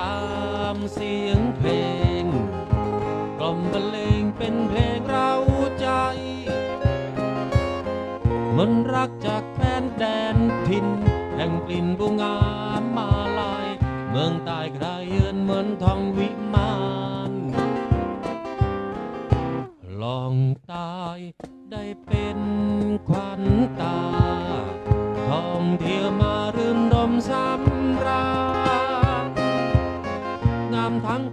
ตามเสียงเพลง กล่อมบรรเลงเป็นเพลงเราใจ มันรักจากแฟนแดนทิน แห่งกลิ่นบุงามมาลาย เมืองใต้ใครเยือนเหมือนทองวิมานลองตายได้เป็นขวัญตาท่องเที่ยวมารื่นรมสำ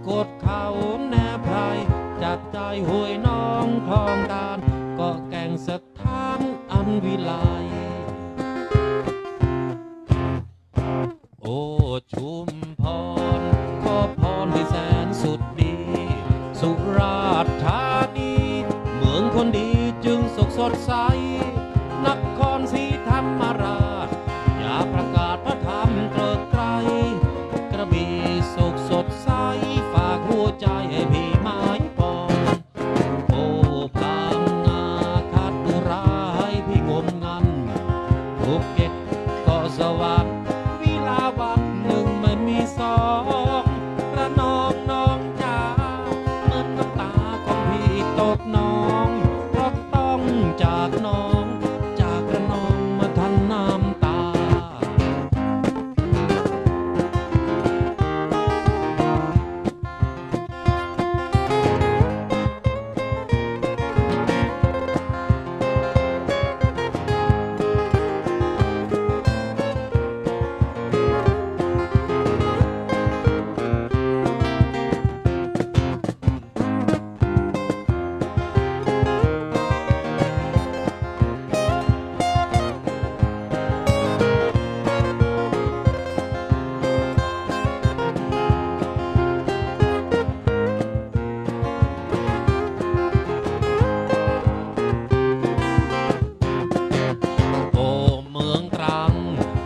กดเขาแนบไพรจับใจห้วยน้องคลองการก็แก่งสถานอันวิไลโอ้ชุมพร Okay.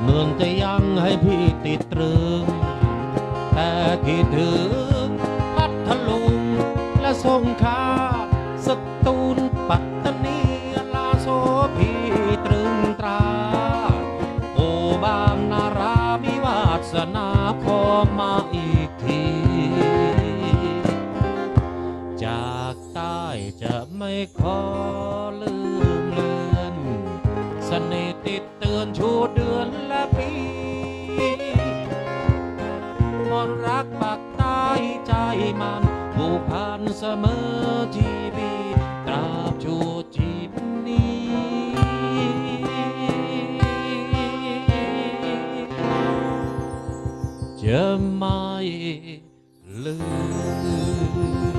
เมืองจะยังให้พี่ติดตรึง แต่คิดถึงพัทลุงและสงขลาสตูลปัตตานีลาโซพี่ตรึงตรา โอ้บางนารามีวาสนาขอมาอีกที จากใต้จะไม่ขอลืมเลือนเสน่ ปักใต้ใจมันผูกพันเสมอทีบีตราบชั่วจีบนี้ จะไม่ลืม